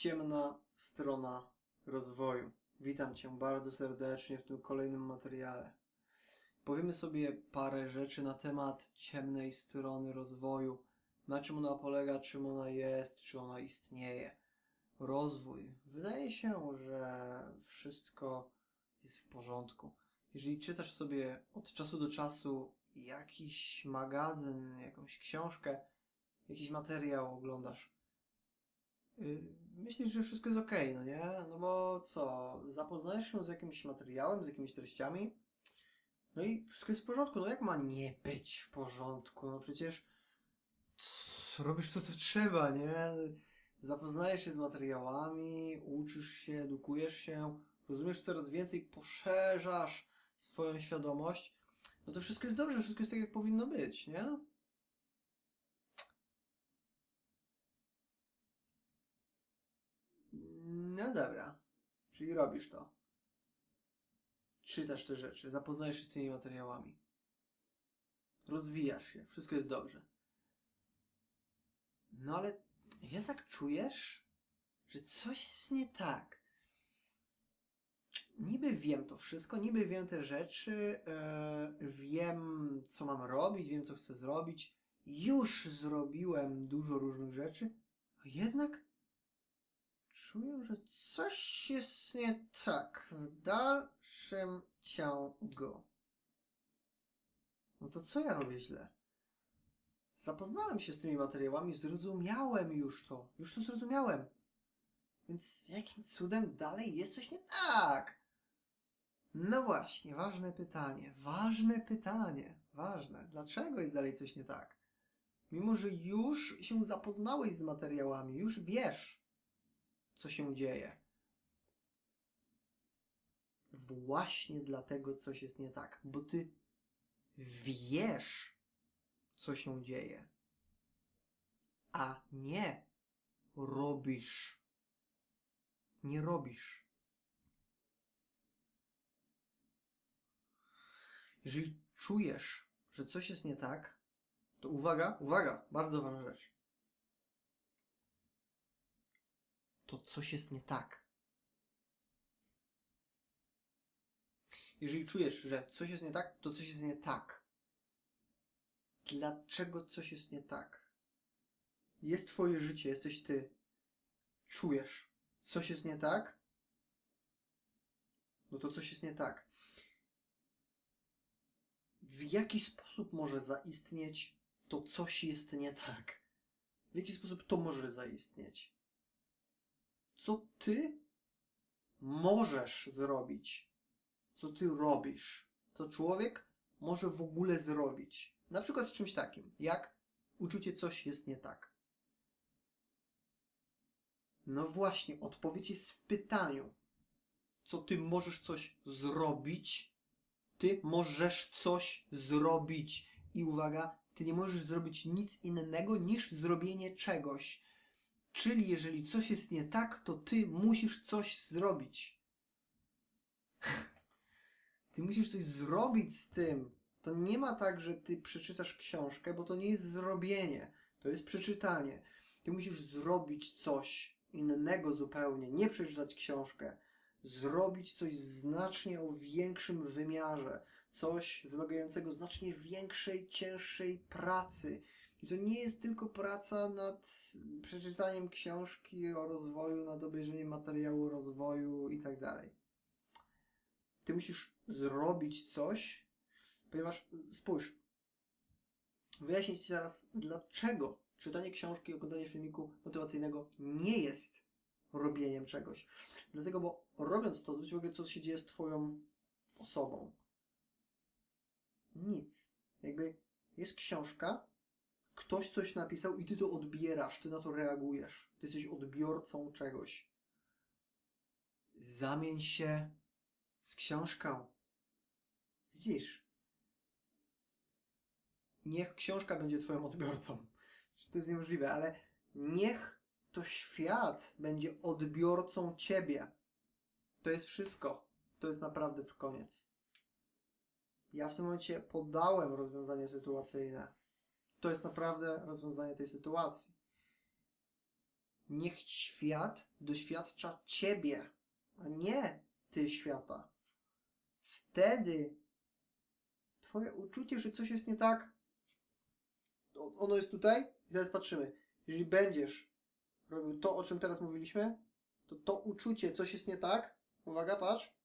Ciemna strona rozwoju. Witam Cię bardzo serdecznie w tym kolejnym materiale. Powiemy sobie parę rzeczy na temat ciemnej strony rozwoju. Na czym ona polega, czym ona jest, czy ona istnieje. Rozwój. Wydaje się, że wszystko jest w porządku. Jeżeli czytasz sobie od czasu do czasu jakiś magazyn, jakąś książkę, jakiś materiał oglądasz, yy, myślisz, że wszystko jest ok, no nie? No bo co, zapoznajesz się z jakimś materiałem, z jakimiś treściami, no i wszystko jest w porządku. No jak ma nie być w porządku? No przecież robisz to, co trzeba, nie? Zapoznajesz się z materiałami, uczysz się, edukujesz się, rozumiesz coraz więcej, poszerzasz swoją świadomość. No to wszystko jest dobrze, wszystko jest tak, jak powinno być, nie? No dobra. Czyli robisz to. Czytasz te rzeczy, zapoznajesz się z tymi materiałami. Rozwijasz się, wszystko jest dobrze. No ale jednak czujesz, że coś jest nie tak. Niby wiem to wszystko, niby wiem te rzeczy, e, wiem co mam robić, wiem co chcę zrobić. Już zrobiłem dużo różnych rzeczy, a jednak czuję, że coś jest nie tak w dalszym ciągu. No to co ja robię źle? Zapoznałem się z tymi materiałami, zrozumiałem już to. Już to zrozumiałem. Więc jakim cudem dalej jest coś nie tak? No właśnie, ważne pytanie. Ważne pytanie. Ważne. Dlaczego jest dalej coś nie tak? Mimo, że już się zapoznałeś z materiałami, już wiesz, co się dzieje. Właśnie dlatego coś jest nie tak, bo ty wiesz, co się dzieje, a nie robisz. Nie robisz. Jeżeli czujesz, że coś jest nie tak, to uwaga, uwaga, bardzo ważna rzecz. To coś jest nie tak. Jeżeli czujesz, że coś jest nie tak, to coś jest nie tak. Dlaczego coś jest nie tak? Jest twoje życie, jesteś ty. Czujesz, coś jest nie tak? No to coś jest nie tak. W jaki sposób może zaistnieć to coś jest nie tak? W jaki sposób to może zaistnieć? Co ty możesz zrobić? Co ty robisz? Co człowiek może w ogóle zrobić? Na przykład z czymś takim, jak uczucie coś jest nie tak. No właśnie, odpowiedź jest w pytaniu. Co ty możesz coś zrobić? Ty możesz coś zrobić. I uwaga, ty nie możesz zrobić nic innego niż zrobienie czegoś. Czyli jeżeli coś jest nie tak, to ty musisz coś zrobić. Ty musisz coś zrobić z tym. To nie ma tak, że ty przeczytasz książkę, bo to nie jest zrobienie. To jest przeczytanie. Ty musisz zrobić coś innego zupełnie. Nie przeczytać książkę. Zrobić coś znacznie o większym wymiarze. Coś wymagającego znacznie większej, cięższej pracy. I to nie jest tylko praca nad przeczytaniem książki o rozwoju, nad obejrzeniem materiału rozwoju i tak dalej. Ty musisz zrobić coś, ponieważ spójrz, wyjaśnię Ci zaraz, dlaczego czytanie książki, oglądanie filmiku motywacyjnego nie jest robieniem czegoś. Dlatego, bo robiąc to, zwróć uwagę, co się dzieje z Twoją osobą. Nic. Jakby jest książka, ktoś coś napisał i Ty to odbierasz, Ty na to reagujesz. Ty jesteś odbiorcą czegoś. Zamień się z książką. Widzisz? Niech książka będzie twoim odbiorcą. To jest niemożliwe, ale niech to świat będzie odbiorcą ciebie. To jest wszystko. To jest naprawdę w koniec. Ja w tym momencie podałem rozwiązanie sytuacyjne. To jest naprawdę rozwiązanie tej sytuacji. Niech świat doświadcza ciebie, a nie ty świata. Wtedy twoje uczucie, że coś jest nie tak, ono jest tutaj i teraz patrzymy. Jeżeli będziesz robił to, o czym teraz mówiliśmy, to to uczucie, coś jest nie tak, uwaga, patrz,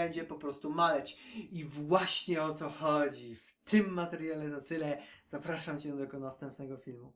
będzie po prostu maleć. I właśnie o to chodzi. W tym materiale to tyle. Zapraszam Cię do następnego filmu.